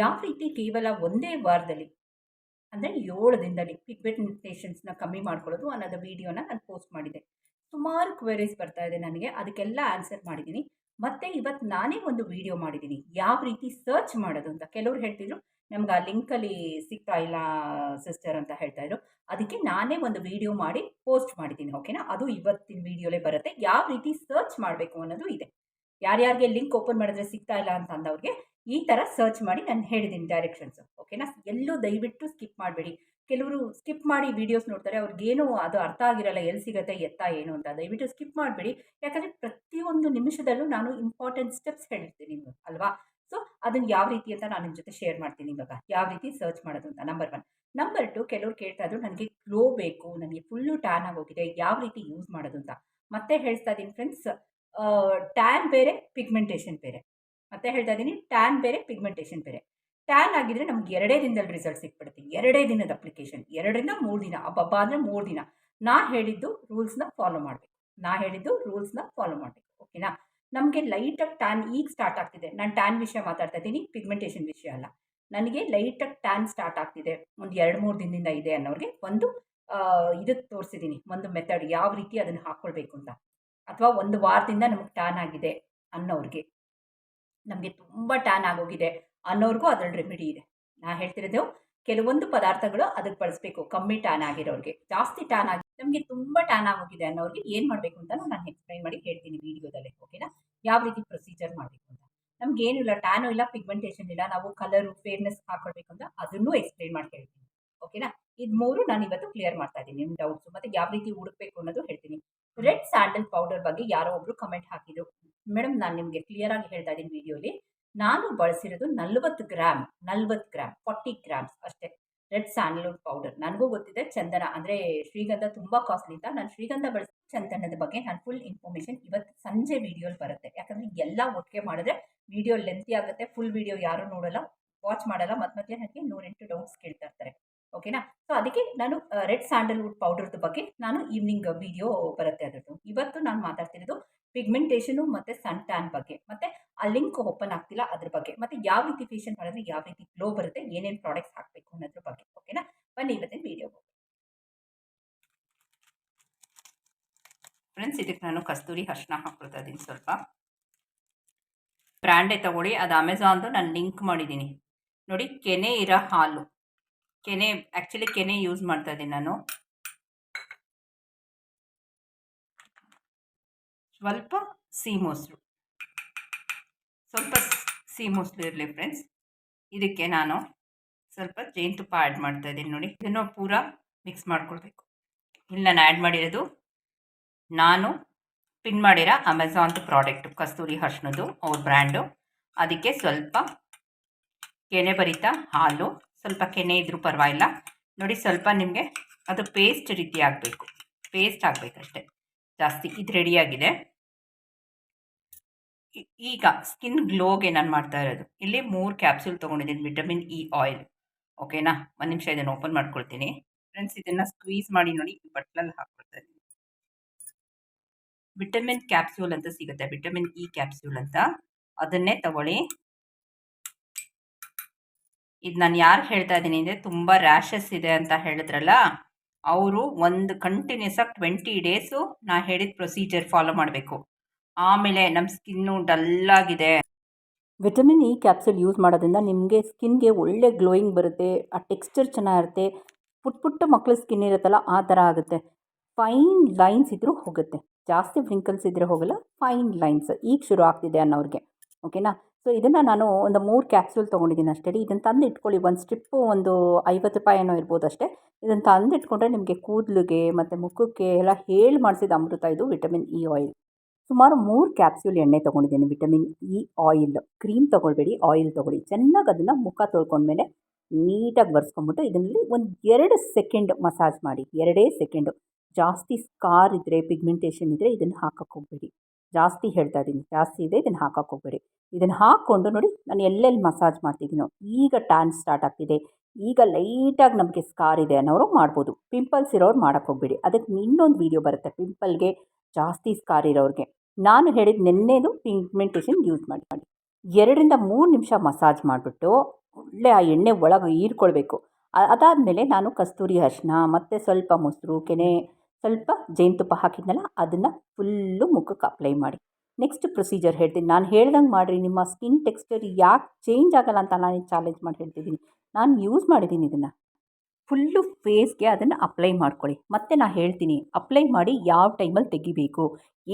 ಯಾವ ರೀತಿ ಕೇವಲ ಒಂದೇ ವಾರದಲ್ಲಿ, ಅಂದರೆ ಏಳು ದಿನದಲ್ಲಿ ಪಿಗ್ಮೆಂಟೇಷನ್ಸ್ನ ಕಮ್ಮಿ ಮಾಡ್ಕೊಳ್ಳೋದು ಅನ್ನೋದು ವೀಡಿಯೋನ ನಾನು ಪೋಸ್ಟ್ ಮಾಡಿದೆ. ಸುಮಾರು ಕ್ವೆರೀಸ್ ಬರ್ತಾ ಇದೆ ನನಗೆ, ಅದಕ್ಕೆಲ್ಲ ಆನ್ಸರ್ ಮಾಡಿದ್ದೀನಿ. ಮತ್ತು ಇವತ್ತು ನಾನೇ ಒಂದು ವೀಡಿಯೋ ಮಾಡಿದ್ದೀನಿ. ಯಾವ ರೀತಿ ಸರ್ಚ್ ಮಾಡೋದು ಅಂತ ಕೆಲವ್ರು ಹೇಳ್ತಿದ್ರು, ನಮ್ಗೆ ಆ ಲಿಂಕಲ್ಲಿ ಸಿಗ್ತಾ ಇಲ್ಲ ಸಿಸ್ಟರ್ ಅಂತ ಹೇಳ್ತಾ ಇದ್ರು. ಅದಕ್ಕೆ ನಾನೇ ಒಂದು ವಿಡಿಯೋ ಮಾಡಿ ಪೋಸ್ಟ್ ಮಾಡಿದ್ದೀನಿ ಓಕೆನಾ ಅದು ಇವತ್ತಿನ ವಿಡಿಯೋಲೇ ಬರುತ್ತೆ. ಯಾವ ರೀತಿ ಸರ್ಚ್ ಮಾಡಬೇಕು ಅನ್ನೋದು ಇದೆ. ಯಾರ್ಯಾರಿಗೆ ಲಿಂಕ್ ಓಪನ್ ಮಾಡಿದ್ರೆ ಸಿಗ್ತಾ ಇಲ್ಲ ಅಂತ ಅಂದವ್ರಿಗೆ ಈ ಥರ ಸರ್ಚ್ ಮಾಡಿ ನಾನು ಹೇಳಿದ್ದೀನಿ ಡೈರೆಕ್ಷನ್ಸು ಓಕೆನಾ ಎಲ್ಲೂ ದಯವಿಟ್ಟು ಸ್ಕಿಪ್ ಮಾಡಬೇಡಿ. ಕೆಲವರು ಸ್ಕಿಪ್ ಮಾಡಿ ವೀಡಿಯೋಸ್ ನೋಡ್ತಾರೆ, ಅವ್ರಿಗೇನು ಅದು ಅರ್ಥ ಆಗಿರಲ್ಲ, ಎಲ್ಲಿ ಸಿಗುತ್ತೆ, ಎತ್ತ ಏನು ಅಂತ ದಯವಿಟ್ಟು ಸ್ಕಿಪ್ ಮಾಡಬೇಡಿ. ಯಾಕಂದರೆ ಪ್ರತಿಯೊಂದು ನಿಮಿಷದಲ್ಲೂ ನಾನು ಇಂಪಾರ್ಟೆಂಟ್ ಸ್ಟೆಪ್ಸ್ ಹೇಳಿರ್ತೀನಿ ನಿಮ್ಗೆ, ಅಲ್ವಾ? ಸೊ ಅದನ್ನು ಯಾವ ರೀತಿ ಅಂತ ನಾನು ನಿಮ್ಮ ಜೊತೆ ಶೇರ್ ಮಾಡ್ತೀನಿ ಇವಾಗ. ಯಾವ ರೀತಿ ಸರ್ಚ್ ಮಾಡೋದು ಅಂತ. ನಂಬರ್ ಒನ್ ನಂಬರ್ ಟು ಕೆಲವ್ರು ಕೇಳ್ತಾ ಇದ್ರು ನನಗೆ ಗ್ಲೋ ಬೇಕು, ನನಗೆ ಫುಲ್ಲು ಟ್ಯಾನ್ ಆಗೋಗಿದೆ, ಯಾವ ರೀತಿ ಯೂಸ್ ಮಾಡೋದು ಅಂತ. ಮತ್ತೆ ಹೇಳ್ತಾ ಇದ್ದೀನಿ ಫ್ರೆಂಡ್ಸ್ ಟ್ಯಾನ್ ಬೇರೆ ಪಿಗ್ಮೆಂಟೇಷನ್ ಬೇರೆ. ಮತ್ತೆ ಹೇಳ್ತಾ ಇದ್ದೀನಿ ಟ್ಯಾನ್ ಬೇರೆ ಪಿಗ್ಮೆಂಟೇಷನ್ ಬೇರೆ. ಟ್ಯಾನ್ ಆಗಿದ್ರೆ ನಮ್ಗೆ ಎರಡೇ ದಿನದಲ್ಲಿ ರಿಸಲ್ಟ್ ಸಿಕ್ಬಿಡುತ್ತೆ. ಎರಡೇ ದಿನದ ಅಪ್ಲಿಕೇಶನ್ ಎರಡರಿಂದ ಮೂರು ದಿನ. ಹಬ್ಬ ಅಂದರೆ ಮೂರು ದಿನ. ನಾ ಹೇಳಿದ್ದು ರೂಲ್ಸ್ನ ಫಾಲೋ ಮಾಡಬೇಕು. ನಾ ಹೇಳಿದ್ದು ರೂಲ್ಸ್ನ ಫಾಲೋ ಮಾಡಬೇಕು. ಓಕೆನಾ ನಮಗೆ ಲೈಟಾಗಿ ಟ್ಯಾನ್ ಈಗ ಸ್ಟಾರ್ಟ್ ಆಗ್ತಿದೆ. ನಾನು ಟ್ಯಾನ್ ವಿಷಯ ಮಾತಾಡ್ತಾ ಇದ್ದೀನಿ ಪಿಗ್ಮೆಂಟೇಷನ್ ವಿಷಯ ಅಲ್ಲ. ನನಗೆ ಲೈಟಾಗಿ ಟ್ಯಾನ್ ಸ್ಟಾರ್ಟ್ ಆಗ್ತಿದೆ. ಒಂದು ಎರಡು ಮೂರು ದಿನದಿಂದ ಇದೆ ಅನ್ನೋರಿಗೆ ಒಂದು ಇದು ತೋರಿಸಿದ್ದೀನಿ ಒಂದು ಮೆಥಡ್ ಯಾವ ರೀತಿ ಅದನ್ನು ಹಾಕ್ಕೊಳ್ಬೇಕು ಅಂತ. ಅಥವಾ ಒಂದು ವಾರದಿಂದ ನಮಗೆ ಟ್ಯಾನ್ ಆಗಿದೆ ಅನ್ನೋರಿಗೆ. ನಮಗೆ ತುಂಬ ಟ್ಯಾನ್ ಆಗೋಗಿದೆ ಅನ್ನೋರ್ಗೂ ಅದ್ರಲ್ಲಿ ರೆಮಿಡಿ ಇದೆ. ನಾ ಹೇಳ್ತಿರೋದು ಕೆಲವೊಂದು ಪದಾರ್ಥಗಳು ಅದಕ್ಕೆ ಬಳಸಬೇಕು, ಕಮ್ಮಿ ಟ್ಯಾನ್ ಆಗಿರೋರಿಗೆ. ಜಾಸ್ತಿ ಟ್ಯಾನ್ ಆಗಿ ನಮಗೆ ತುಂಬ ಟ್ಯಾನ್ ಆಗೋಗಿದೆ ಅನ್ನೋರಿಗೆ ಏನು ಮಾಡಬೇಕು ಅಂತ ನಾನು ಎಕ್ಸ್ಪ್ಲೈನ್ ಮಾಡಿ ಹೇಳ್ತೀನಿ ವಿಡಿಯೋದಲ್ಲಿ ಓಕೆನಾ ಯಾವ ರೀತಿ ಪ್ರೊಸೀಜರ್ ಮಾಡಬೇಕು ಅಂತ. ನಮ್ಗೆ ಏನಿಲ್ಲ ಟ್ಯಾನು ಇಲ್ಲ ಪಿಗ್ಮೆಂಟೇಷನ್ ಇಲ್ಲ, ನಾವು ಕಲರು ಫೇರ್ನೆಸ್ ಹಾಕೊಳ್ಬೇಕು ಅಂತ ಅದನ್ನು ಎಕ್ಸ್ಪ್ಲೈನ್ ಮಾಡಿ ಹೇಳ್ತೀನಿ ಓಕೆನಾ ಇದು ಮೂರು ನಾನು ಇವತ್ತು ಕ್ಲಿಯರ್ ಮಾಡ್ತಾ ಇದ್ದೀನಿ ನಿಮ್ಮ ಡೌಟ್ಸು ಮತ್ತು ಯಾವ ರೀತಿ ಹುಡುಕ್ಬೇಕು ಅನ್ನೋದು ಹೇಳ್ತೀನಿ. ರೆಡ್ ಸ್ಯಾಂಡಲ್ ಪೌಡರ್ ಬಗ್ಗೆ ಯಾರೋ ಒಬ್ರು ಕಮೆಂಟ್ ಹಾಕಿದ್ರು. ಮೇಡಮ್, ನಾನು ನಿಮಗೆ ಕ್ಲಿಯರ್ ಆಗಿ ಹೇಳ್ತಾ ಇದ್ದೀನಿ ವಿಡಿಯೋಲಿ. ನಾನು ಬಳಸಿರೋದು ನಲ್ವತ್ತು ಗ್ರಾಮ್ ನಲ್ವತ್ತು ಗ್ರಾಮ್, ಫಾರ್ಟಿ ಗ್ರಾಮ್ಸ್ ಅಷ್ಟೇ. Red sandalwood powder. ನನಗೂ ಗೊತ್ತಿದೆ ಚಂದನ, ಅಂದರೆ ಶ್ರೀಗಂಧ ತುಂಬ ಕಾಸ್ಟ್ಲಿ ಅಂತ. ನಾನು ಶ್ರೀಗಂಧ ಬಳಸಿ ಚಂದನದ ಬಗ್ಗೆ ನಾನು ಫುಲ್ ಇನ್ಫಾರ್ಮೇಷನ್ ಇವತ್ತು ಸಂಜೆ ವಿಡಿಯೋಲಿ ಬರುತ್ತೆ. ಯಾಕಂದರೆ ಎಲ್ಲ ಒಟ್ಟಿಗೆ ಮಾಡಿದ್ರೆ ವಿಡಿಯೋ ಲೆಂತಿ ಆಗುತ್ತೆ ಫುಲ್ ವಿಡಿಯೋ ಯಾರೂ ನೋಡಲ್ಲ ವಾಚ್ ಮಾಡಲ್ಲ, ಮತ್ತೆ ಮತ್ತೆ ನನಗೆ ನೂರೆಂಟು ಡೌಟ್ಸ್ ಕೇಳ್ತಾ ಇರ್ತಾರೆ. ಓಕೆನಾ ಸೊ ಅದಕ್ಕೆ ನಾನು, ರೆಡ್ ಸ್ಯಾಂಡಲ್ವುಡ್ ಪೌಡರ್ದು ಬಗ್ಗೆ ನಾನು ಈವ್ನಿಂಗ್ ವಿಡಿಯೋ ಬರುತ್ತೆ ಅದರದ್ದು. ಇವತ್ತು ನಾನು ಮಾತಾಡ್ತಿರೋದು ಪಿಗ್ಮೆಂಟೇಷನು ಮತ್ತು ಸನ್ ಟ್ಯಾನ್ ಬಗ್ಗೆ, ಮತ್ತು ಆ ಲಿಂಕ್ ಓಪನ್ ಆಗ್ತಿಲ್ಲ ಅದ್ರ ಬಗ್ಗೆ, ಮತ್ತು ಯಾವ ರೀತಿ ಫೇಶಿಯಲ್ ಮಾಡಿದ್ರೆ ಯಾವ ರೀತಿ ಗ್ಲೋ ಬರುತ್ತೆ, ಏನೇನು ಪ್ರಾಡಕ್ಟ್ಸ್ ಹಾಕಬೇಕು ಅನ್ನೋದ್ರ ಬಗ್ಗೆ ಓಕೆನಾ ಬನ್ನಿ ಇವತ್ತಿನ ವಿಡಿಯೋ ಫ್ರೆಂಡ್ಸ್ ಇದಕ್ಕೆ ನಾನು ಕಸ್ತೂರಿ ಅರ್ಶಿನ ಹಾಕ್ಕೊಳ್ತಾ ಇದ್ದೀನಿ ಸ್ವಲ್ಪ. ಬ್ರ್ಯಾಂಡೇ ತಗೊಳ್ಳಿ, ಅದು ಅಮೆಝಾನ್ದು ನಾನು ಲಿಂಕ್ ಮಾಡಿದ್ದೀನಿ ನೋಡಿ, ಕೆನೆ ಇರೋ ಹಾಲು. ಕೆನೆ ಆ್ಯಕ್ಚುಲಿ ಕೆನೆ ಯೂಸ್ ಮಾಡ್ತಾ ಇದ್ದೀನಿ ನಾನು. ಸ್ವಲ್ಪ ಸಿಹಿ ಸ್ವಲ್ಪ ಸಿಹಿ ಮೊಸರು ಇರಲಿ ಫ್ರೆಂಡ್ಸ್ ಇದಕ್ಕೆ ನಾನು ಸ್ವಲ್ಪ ಜೇನುತುಪ್ಪ ಆ್ಯಡ್ ಮಾಡ್ತಾ ಇದ್ದೀನಿ ನೋಡಿ ಇದನ್ನು ಪೂರ ಮಿಕ್ಸ್ ಮಾಡ್ಕೊಳ್ಬೇಕು ಇಲ್ಲಿ ನಾನು ಆ್ಯಡ್ ಮಾಡಿರೋದು ನಾನು ಪಿನ್ ಮಾಡಿರೋ ಅಮೆಝಾನ್ದು ಪ್ರಾಡಕ್ಟು ಕಸ್ತೂರಿ ಅರ್ಶನದು ಅವ್ರ ಬ್ರ್ಯಾಂಡು ಅದಕ್ಕೆ ಸ್ವಲ್ಪ ಕೆನೆ ಭರಿತ ಹಾಲು ಸ್ವಲ್ಪ ಕೆನೆ ಇದ್ರೂ ಪರವಾಗಿಲ್ಲ ನೋಡಿ ಸ್ವಲ್ಪ ನಿಮಗೆ ಅದು ಪೇಸ್ಟ್ ರೀತಿ ಆಗಬೇಕು ಪೇಸ್ಟ್ ಆಗಬೇಕಷ್ಟೆ ಜಾಸ್ತಿ ಇದು ರೆಡಿಯಾಗಿದೆ ಈಗ ಸ್ಕಿನ್ ಗ್ಲೋಗೆ ನಾನು ಮಾಡ್ತಾ ಇರೋದು. ಇಲ್ಲಿ ಮೂರು ಕ್ಯಾಪ್ಸೂಲ್ ತೊಗೊಂಡಿದ್ದೀನಿ ವಿಟಮಿನ್ ಇ ಆಯಿಲ್ ಓಕೆನಾ ಒಂದು ನಿಮಿಷ ಇದನ್ನು ಓಪನ್ ಮಾಡ್ಕೊಳ್ತೀನಿ. ಫ್ರೆಂಡ್ಸ್ ಇದನ್ನು ಸ್ಕ್ವೀಸ್ ಮಾಡಿ ನೋಡಿ ಬಟ್ಲಲ್ಲಿ ಹಾಕ್ಕೊಳ್ತಾ ಇದ್ದೀನಿ. ವಿಟಮಿನ್ ಕ್ಯಾಪ್ಸೂಲ್ ಅಂತ ಸಿಗುತ್ತೆ ವಿಟಮಿನ್ ಇ ಕ್ಯಾಪ್ಸ್ಯೂಲ್ ಅಂತ. ಅದನ್ನೇ ತಗೊಳ್ಳಿ. ಇದು ನಾನು ಯಾರು ಹೇಳ್ತಾ ಇದ್ದೀನಿ ಅಂದರೆ ತುಂಬ ರ್ಯಾಷಸ್ ಇದೆ ಅಂತ ಹೇಳಿದ್ರಲ್ಲ? ಅವರು ಒಂದು ಕಂಟಿನ್ಯೂಸ್ ಆಗಿ ಟ್ವೆಂಟಿ ಡೇಸು ನಾ ಹೇಳಿದ ಪ್ರೊಸೀಜರ್ ಫಾಲೋ ಮಾಡಬೇಕು. ಆಮೇಲೆ ನಮ್ಮ ಸ್ಕಿನ್ನು ಡಲ್ಲಾಗಿದೆ ವಿಟಮಿನ್ ಇ ಕ್ಯಾಪ್ಸೂಲ್ ಯೂಸ್ ಮಾಡೋದ್ರಿಂದ ನಿಮಗೆ ಸ್ಕಿನ್ಗೆ ಒಳ್ಳೆ ಗ್ಲೋಯಿಂಗ್ ಬರುತ್ತೆ, ಆ ಟೆಕ್ಸ್ಚರ್ ಚೆನ್ನಾಗಿರುತ್ತೆ ಪುಟ್ಟ ಪುಟ್ಟ ಮಕ್ಕಳ ಸ್ಕಿನ್ ಇರುತ್ತಲ್ಲ ಆ ಥರ ಆಗುತ್ತೆ. ಫೈನ್ ಲೈನ್ಸ್ ಇದ್ದರೂ ಹೋಗುತ್ತೆ. ಜಾಸ್ತಿ ವ್ರಿಂಕಲ್ಸ್ ಇದ್ದರೆ ಹೋಗಲ್ಲ ಫೈನ್ ಲೈನ್ಸ್ ಈಗ ಶುರು ಆಗ್ತಿದೆ ಅನ್ನೋರಿಗೆ. ಓಕೆನಾ ಸೊ ಇದನ್ನು ನಾನು ಒಂದು ಮೂರು ಕ್ಯಾಪ್ಸೂಲ್ ತೊಗೊಂಡಿದ್ದೀನಿ ಅಷ್ಟೇ. ಇದನ್ನು ತಂದು ಇಟ್ಕೊಳ್ಳಿ ಒಂದು ಸ್ಟ್ರಿಪ್ಪು ಒಂದು ಐವತ್ತು ರೂಪಾಯಿ ಏನೋ ಇರ್ಬೋದು ಅಷ್ಟೇ. ಇದನ್ನು ತಂದು ಇಟ್ಕೊಂಡ್ರೆ ನಿಮಗೆ ಕೂದಲಿಗೆ ಮತ್ತು ಮುಖಕ್ಕೆ ಎಲ್ಲ ಹೇಳಿ ಮಾಡಿಸಿದ ಅಮೃತ ಇದು ವಿಟಮಿನ್ ಇ ಆಯಿಲ್ ಸುಮಾರು ಮೂರು ಕ್ಯಾಪ್ಸ್ಯೂಲ್ ಎಣ್ಣೆ ತೊಗೊಂಡಿದ್ದೀನಿ. ವಿಟಮಿನ್ ಇ ಆಯಿಲ್ ಕ್ರೀಮ್ ತೊಗೊಳ್ಬೇಡಿ ಆಯಿಲ್ ತೊಗೊಳ್ಳಿ. ಚೆನ್ನಾಗಿ ಅದನ್ನು ಮುಖ ತೊಳ್ಕೊಂಡ್ಮೇಲೆ ನೀಟಾಗಿ ಬರ್ಸ್ಕೊಂಬಿಟ್ಟು ಇದರಲ್ಲಿ ಒಂದು ಎರಡು ಸೆಕೆಂಡ್ ಮಸಾಜ್ ಮಾಡಿ. ಎರಡೇ ಸೆಕೆಂಡು ಜಾಸ್ತಿ ಸ್ಕಾರ್ ಇದ್ದರೆ ಪಿಗ್ಮೆಂಟೇಷನ್ ಇದ್ದರೆ ಇದನ್ನು ಹಾಕಕ್ಕೆ ಹೋಗಬೇಡಿ. ಜಾಸ್ತಿ ಹೇಳ್ತಾ ಇದ್ದೀನಿ. ಜಾಸ್ತಿ ಇದೆ, ಇದನ್ನು ಹಾಕಕ್ಕೆ ಹೋಗಬೇಡಿ. ಇದನ್ನು ಹಾಕ್ಕೊಂಡು ನೋಡಿ, ನಾನು ಎಲ್ಲೆಲ್ಲಿ ಮಸಾಜ್ ಮಾಡ್ತಿದ್ದೀನೋ, ಈಗ ಟ್ಯಾನ್ ಸ್ಟಾರ್ಟ್ ಆಗ್ತಿದೆ. ಈಗ ಲೈಟಾಗಿ ನಮಗೆ ಸ್ಕಾರ್ ಇದೆ ಅನ್ನೋರು ಮಾಡ್ಬೋದು. ಪಿಂಪಲ್ಸ್ ಇರೋರು ಮಾಡೋಕ್ಕೆ ಹೋಗಬೇಡಿ. ಅದಕ್ಕೆ ಇನ್ನೊಂದು ವೀಡಿಯೋ ಬರುತ್ತೆ ಪಿಂಪಲ್ಗೆ ಜಾಸ್ತಿ ಸ್ಕಾರ್ ಇರೋರಿಗೆ. ನಾನು ಹೇಳಿದ ನೆನ್ನೆದು ಪಿಗ್ಮೆಂಟೇಷನ್ ಯೂಸ್ ಮಾಡಿ. ಮಾಡಿ ಎರಡರಿಂದ ಮೂರು ನಿಮಿಷ ಮಸಾಜ್ ಮಾಡಿಬಿಟ್ಟು ಒಳ್ಳೆ ಆ ಎಣ್ಣೆ ಒಳಗೆ ಹೀರ್ಕೊಳ್ಬೇಕು. ಅದಾದಮೇಲೆ ನಾನು ಕಸ್ತೂರಿ ಅರಿಶಿನ ಮತ್ತು ಸ್ವಲ್ಪ ಮೊಸರು, ಕೆನೆ ಸ್ವಲ್ಪ ಜೇನುತುಪ್ಪ ಹಾಕಿದ್ನಲ್ಲ, ಅದನ್ನು ಫುಲ್ಲು ಮುಖಕ್ಕೆ ಅಪ್ಲೈ ಮಾಡಿ. ನೆಕ್ಸ್ಟ್ ಪ್ರೊಸೀಜರ್ ಹೇಳ್ತೀನಿ. ನಾನು ಹೇಳ್ದಂಗೆ ಮಾಡಿರಿ, ನಿಮ್ಮ ಸ್ಕಿನ್ ಟೆಕ್ಸ್ಚರ್ ಯಾಕೆ ಚೇಂಜ್ ಆಗಲ್ಲ ಅಂತ ನಾನು ಚಾಲೆಂಜ್ ಮಾಡಿ ಹೇಳ್ತಿದ್ದೀನಿ. ನಾನು ಯೂಸ್ ಮಾಡಿದ್ದೀನಿ ಇದನ್ನು. ಫುಲ್ಲು ಫೇಸ್ಗೆ ಅದನ್ನು ಅಪ್ಲೈ ಮಾಡ್ಕೊಳ್ಳಿ. ಮತ್ತೆ ನಾನು ಹೇಳ್ತೀನಿ ಅಪ್ಲೈ ಮಾಡಿ ಯಾವ ಟೈಮಲ್ಲಿ ತೆಗಿಬೇಕು.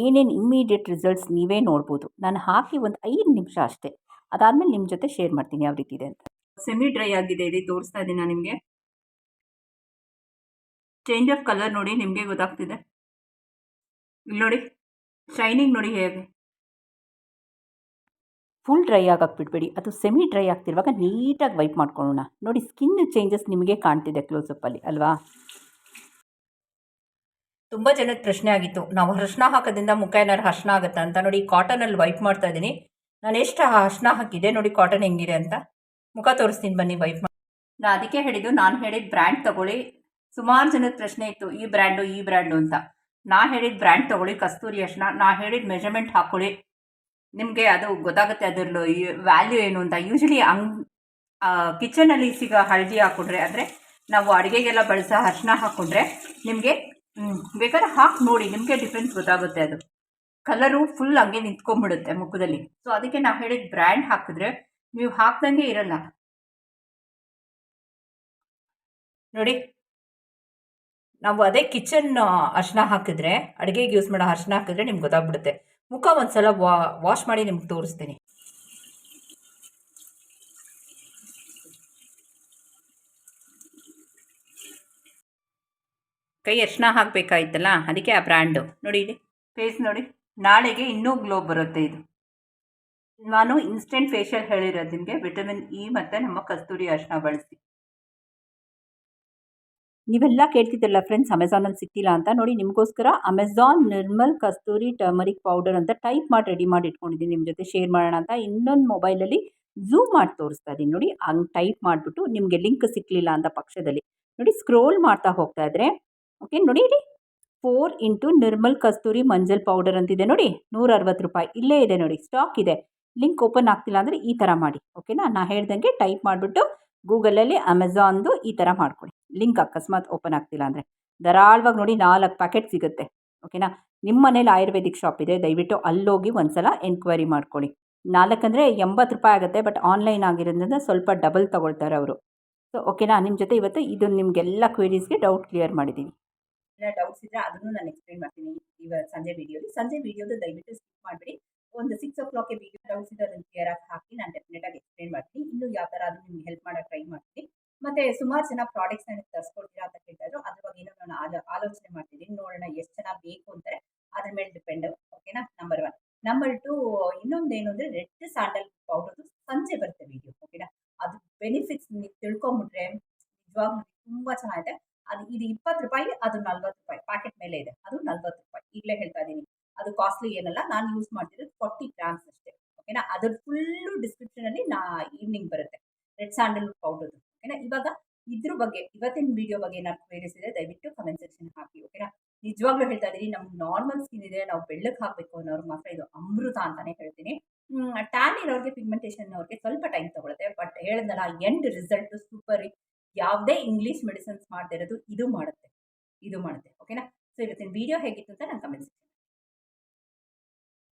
ಏನೇನು ಇಮ್ಮಿಡಿಯೇಟ್ ರಿಸಲ್ಟ್ಸ್ ನೀವೇ ನೋಡ್ಬೋದು. ನಾನು ಹಾಕಿ ಒಂದು ಐದು ನಿಮಿಷ ಅಷ್ಟೇ. ಅದಾದಮೇಲೆ ನಿಮ್ಮ ಜೊತೆ ಶೇರ್ ಮಾಡ್ತೀನಿ ಯಾವ ರೀತಿ ಇದೆ ಅಂತ. ಸೆಮಿ ಡ್ರೈ ಆಗಿದೆ ಇದು, ತೋರಿಸ್ತಾ ಇದ್ದೀನಿ ನಾನು ನಿಮಗೆ. ಚೇಂಜ್ ಆಫ್ ಕಲರ್ ನೋಡಿ ನಿಮಗೆ ಗೊತ್ತಾಗ್ತಿದೆ. ಇಲ್ಲಿ ನೋಡಿ ಶೈನಿಂಗ್ ನೋಡಿ ಹೇಗೆ. ಫುಲ್ ಡ್ರೈ ಆಗಕ್ಕೆ ಬಿಡಬೇಡಿ ಅದು ಸೆಮಿ ಡ್ರೈ ಆಗ್ತಿರುವಾಗ ನೀಟಾಗಿ ವೈಪ್ ಮಾಡ್ಕೊಳ್ಳೋಣ. ನೋಡಿ ಸ್ಕಿನ್ ಚೇಂಜಸ್ ನಿಮಗೆ ಕಾಣ್ತಿದೆ ಕ್ಲೋಸಪ್ಪಲ್ಲಿ ಅಲ್ವಾ? ತುಂಬ ಜನದ ಪ್ರಶ್ನೆ ಆಗಿತ್ತು. ನಾವು ಹರ್ಷಣ ಹಾಕೋದ್ರಿಂದ ಮುಖ ಏನಾದ್ರು ಹರ್ಷಣ ಆಗುತ್ತಾ ಅಂತ. ನೋಡಿ ಕಾಟನಲ್ಲಿ ವೈಪ್ ಮಾಡ್ತಾ ಇದ್ದೀನಿ. ನಾನು ಎಷ್ಟು ಹರ್ಷಣ ಹಾಕಿದೆ ನೋಡಿ ಕಾಟನ್ ಹೆಂಗಿದೆ ಅಂತ. ಮುಖ ತೋರಿಸ್ತೀನಿ ಬನ್ನಿ ವೈಪ್ ಮಾಡಿ ನಾನು ಅದಕ್ಕೆ ಹೇಳಿದ್ದು ನಾನು ಹೇಳಿದ ಬ್ರ್ಯಾಂಡ್ ತಗೊಳ್ಳಿ. ಸುಮಾರು ಜನದ ಪ್ರಶ್ನೆ ಇತ್ತು, ಈ ಬ್ರ್ಯಾಂಡು ಈ ಬ್ರ್ಯಾಂಡು ಅಂತ. ನಾ ಹೇಳಿದ ಬ್ರ್ಯಾಂಡ್ ತಗೊಳ್ಳಿ, ಕಸ್ತೂರಿ ಅಷ್ಟ ನಾ ಹೇಳಿದ ಮೆಜರ್ಮೆಂಟ್ ಹಾಕ್ಕೊಳ್ಳಿ ನಿಮಗೆ ಅದು ಗೊತ್ತಾಗುತ್ತೆ ಅದರ ವ್ಯಾಲ್ಯೂ ಏನು ಅಂತ. ಯೂಶಲಿ ಅಂಗ್ ಕಿಚನಲ್ಲಿ ಸಿಗೋ ಹಳದಿ ಹಾಕೊಂಡ್ರೆ, ಅಂದರೆ ನಾವು ಅಡುಗೆಗೆಲ್ಲ ಬಳಸೋ ಅರ್ಶಿನ ಹಾಕ್ಕೊಂಡ್ರೆ ನಿಮಗೆ ಬೇಕಾದ್ರೆ ಹಾಕಿ ನೋಡಿ, ನಿಮಗೆ ಡಿಫ್ರೆನ್ಸ್ ಗೊತ್ತಾಗುತ್ತೆ ಅದು. ಕಲರು ಫುಲ್ ಹಂಗೆ ನಿಂತ್ಕೊಂಡ್ಬಿಡುತ್ತೆ ಮುಖದಲ್ಲಿ. ಸೊ ಅದಕ್ಕೆ ನಾವು ಹೇಳಿದ ಬ್ರ್ಯಾಂಡ್ ಹಾಕಿದ್ರೆ ನೀವು ಹಾಕ್ದಂಗೆ ಇರಲ್ಲ. ನೋಡಿ. ನಾವು ಅದೇ ಕಿಚನ್ ಅರ್ಶನ ಹಾಕಿದ್ರೆ, ಅಡುಗೆಗೆ ಯೂಸ್ ಮಾಡೋ ಅರ್ಶನ ಹಾಕಿದ್ರೆ ನಿಮ್ಗೆ ಗೊತ್ತಾಗ್ಬಿಡುತ್ತೆ. ಮುಖ ಒಂದ್ಸಲ ವಾ ವಾಶ್ ಮಾಡಿ ನಿಮ್ಗೆ ತೋರಿಸ್ತೀನಿ. ಕೈ ಅರ್ಶನ ಹಾಕಬೇಕಾಯ್ತಲ್ಲ, ಅದಕ್ಕೆ ಆ ಬ್ರ್ಯಾಂಡು ನೋಡಿ ಇಲ್ಲಿ ಫೇಸ್ ನೋಡಿ. ನಾಳೆಗೆ ಇನ್ನೂ ಗ್ಲೋ ಬರುತ್ತೆ ಇದು. ನಾನು ಇನ್ಸ್ಟೆಂಟ್ ಫೇಶಿಯಲ್ ಹೇಳಿರೋದು ನಿಮಗೆ ವಿಟಮಿನ್ ಇ ಮತ್ತು ನಮ್ಮ ಕಸ್ತೂರಿ ಅರ್ಶನ ಬಳಸಿ. ನೀವೆಲ್ಲ ಕೇಳ್ತಿದ್ದಿರಲ್ಲ ಫ್ರೆಂಡ್ಸ್ ಅಮೆಝಾನಲ್ಲಿ ಸಿಕ್ತಿಲ್ಲ ಅಂತ ನೋಡಿ ನಿಮಗೋಸ್ಕರ Amazon Nirmal Kasturi turmeric powder ಅಂತ ಟೈಪ್ ಮಾಡಿ ರೆಡಿ ಮಾಡಿ ಇಟ್ಕೊಂಡಿದ್ದೀನಿ ನಿಮ್ಮ ಜೊತೆ ಶೇರ್ ಮಾಡೋಣ ಅಂತ ಇನ್ನೊಂದು ಮೊಬೈಲಲ್ಲಿ ಝೂಮ್ ಮಾಡಿ ತೋರಿಸ್ತಾ ಇದ್ದೀನಿ ನೋಡಿ. ಹಂಗೆ ಟೈಪ್ ಮಾಡಿಬಿಟ್ಟು ನಿಮಗೆ ಲಿಂಕ್ ಸಿಕ್ಕಲಿಲ್ಲ ಅಂತ ಪಕ್ಷದಲ್ಲಿ. ನೋಡಿ ಸ್ಕ್ರೋಲ್ ಮಾಡ್ತಾ ಹೋಗ್ತಾ ಇದ್ರೆ ಓಕೆ ನೋಡಿ ಇಲ್ಲಿ four into Nirmal Kasturi Manjal powder ಅಂತಿದೆ ನೋಡಿ. ನೂರ ಅರವತ್ತು ರೂಪಾಯಿ. ಇಲ್ಲೇ ಇದೆ ನೋಡಿ ಸ್ಟಾಕ್ ಇದೆ. ಲಿಂಕ್ ಓಪನ್ ಆಗ್ತಿಲ್ಲ ಅಂದರೆ ಈ ಥರ ಮಾಡಿ ಓಕೆನಾ ನಾ? ಹೇಳ್ದಂಗೆ ಟೈಪ್ ಮಾಡಿಬಿಟ್ಟು ಗೂಗಲಲ್ಲಿ ಅಮೆಝಾನ್ದು ಈ ಥರ ಮಾಡ್ಕೊಳ್ಳಿ ಲಿಂಕ್ ಅಕಸ್ಮಾತ್ ಓಪನ್ ಆಗ್ತಿಲ್ಲ ಅಂದರೆ. ಧಾರಾಳವಾಗಿ ನೋಡಿ ನಾಲ್ಕು ಪ್ಯಾಕೆಟ್ ಸಿಗುತ್ತೆ. ಓಕೆನಾ? ನಿಮ್ಮ ಮನೇಲಿ ಆಯುರ್ವೇದಿಕ್ ಶಾಪ್ ಇದೆ, ದಯವಿಟ್ಟು ಅಲ್ಲೋಗಿ ಒಂದು ಸಲ ಎನ್ಕ್ವೈರಿ ಮಾಡ್ಕೊಳ್ಳಿ. ನಾಲ್ಕಂದರೆ ಎಂಬತ್ತು ರೂಪಾಯಿ ಆಗುತ್ತೆ, ಬಟ್ ಆನ್ಲೈನ್ ಆಗಿರೋದ್ರಿಂದ ಸ್ವಲ್ಪ ಡಬಲ್ ತೊಗೊಳ್ತಾರೆ ಅವರು. ಸೊ, ಓಕೆನಾ? ನಿಮ್ಮ ಜೊತೆ ಇವತ್ತು ಇದು ನಿಮಗೆಲ್ಲ ಕ್ವೇರೀಸ್ಗೆ ಡೌಟ್ ಕ್ಲಿಯರ್ ಮಾಡಿದ್ದೀನಿ. ಡೌಟ್ಸ್ ಇದ್ದರೆ ಅದನ್ನು ನಾನು ಎಕ್ಸ್ಪ್ಲೈನ್ ಮಾಡ್ತೀನಿ ಇವಾಗ ಸಂಜೆ ವೀಡಿಯೋಲಿ. ಸಂಜೆ ವೀಡಿಯೋದು ದಯವಿಟ್ಟು ಸ್ಕಿಪ್ ಮಾಡಿಬಿಡಿ. ಒಂದು ಸಿಕ್ಸ್ ಓ ಕ್ಲಾಕ್ಗೆ ವೀಡಿಯೋ ಡೌಟ್ಸ್ ಇದೆ ಅದನ್ನು ಕ್ಲಿಯರ್ ಆಗಿ ಹಾಕಿ ನಾನು ಡೆಫಿನೆಟಾಗಿ ಎಕ್ಸ್ಪ್ಲೈನ್ ಮಾಡ್ತೀನಿ. ಇನ್ನೂ ಯಾವ ಥರ ಅದು ನಿಮ್ಗೆ ಹೆಲ್ಪ್ ಮಾಡೋಕ್ಕೆ ಟ್ರೈ ಮಾಡ್ತೀನಿ. ಮತ್ತು ಸುಮಾರು ಜನ ಪ್ರಾಡಕ್ಟ್ಸ್ ನನಗೆ ತರಿಸ್ಕೊಡ್ತೀರಾ ಅಂತ ಕೇಳ್ತಾಯಿದ್ರು. ಅದ್ರ ಬಗ್ಗೆ ಏನೋ ನಾನು ಆಲೋ, ಆಲೋಚನೆ ಮಾಡ್ತಿದ್ದೀನಿ. ನೋಡೋಣ ಎಷ್ಟು ಜನ ಬೇಕು ಅಂತಾರೆ. ಅದ್ರ ಮೇಲೆ ಡಿಪೆಂಡ್ ಓಕೆನಾ ನಂಬರ್ ಒನ್ ನಂಬರ್ ಟು ಏನು ಅಂದರೆ ರೆಡ್ ಸ್ಯಾಂಡಲ್ ಪೌಡರ್ದು ಸಂಜೆ ಬರುತ್ತೆ ವೀಡಿಯೋ ಓಕೆನಾ ಅದು ಬೆನಿಫಿಟ್ಸ್ ನೀವು ತಿಳ್ಕೊಂಬಿಟ್ರೆ ನಿಜವಾಗ್ಲೂ ತುಂಬ ಚೆನ್ನಾಗಿದೆ ಅದು ಇದು ಇಪ್ಪತ್ತು ರೂಪಾಯಿ, ಅದು ನಲ್ವತ್ತು ರೂಪಾಯಿ. ಪ್ಯಾಕೆಟ್ ಮೇಲೆ ಇದೆ. ಅದು ನಲ್ವತ್ತು ರೂಪಾಯಿ. ಈಗಲೇ ಹೇಳ್ತಾ ಇದ್ದೀನಿ. ಅದು ಕಾಸ್ಟ್ಲಿ ಏನಲ್ಲ, ನಾನು ಯೂಸ್ ಮಾಡ್ತಿರೋದು ಫಾರ್ಟಿ ಗ್ರಾಮ್ಸ್ ಅಷ್ಟೇ ಓಕೆನಾ ಅದ್ರ ಫುಲ್ಲು ಡಿಸ್ಕ್ರಿಪ್ಷನಲ್ಲಿ ನಾ ಈವ್ನಿಂಗ್ ಬರುತ್ತೆ. ರೆಡ್ ಸ್ಯಾಂಡಲ್ ಪೌಡರ್ದು ಓಕೆನಾ? ಇವಾಗ ಇದ್ರ ಬಗ್ಗೆ, ಇವತ್ತಿನ ವಿಡಿಯೋ ಬಗ್ಗೆ ಏನಾದ್ರು ಕ್ವೇರೀಸ್ ಇದೆ, ದಯವಿಟ್ಟು ಕಮೆಂಟ್ ಸೆಕ್ಷನ್ ಹಾಕಿ, ಓಕೆನಾ? ನಿಜವಾಗ್ಲೂ ಹೇಳ್ತಾ ಇದ್ದೀನಿ ನಮ್ಗೆ ನಾರ್ಮಲ್ ಸ್ಕಿನ್ ಇದೆ, ನಾವು ಬೆಳ್ಳಗೆ ಹಾಕಬೇಕು ಅನ್ನೋರು ಮಾತ್ರ ಇದು ಅಮೃತ ಅಂತಾನೆ ಹೇಳ್ತೀನಿ. ಟ್ಯಾನ್ ಇರೋರಿಗೆ ಪಿಗ್ಮೆಂಟೇಷನ್ ಅವ್ರಿಗೆ ಸ್ವಲ್ಪ ಟೈಮ್ ತಗೊಳುತ್ತೆ ಬಟ್ ಹೇಳಿದ್ನಲ್ಲ ಎಂಡ್ ರಿಸಲ್ಟ್ ಸೂಪರ್ ಯಾವುದೇ ಇಂಗ್ಲೀಷ್ ಮೆಡಿಸಿನ್ಸ್ ಮಾಡದೇ ಇರೋದು ಇದು ಮಾಡುತ್ತೆ ಇದು ಮಾಡುತ್ತೆ, ಓಕೆನಾ? ಸೊ ಇವತ್ತಿನ ವಿಡಿಯೋ ಹೇಗಿತ್ತು ಅಂತ ನಾನು ಕಮೆಂಟ್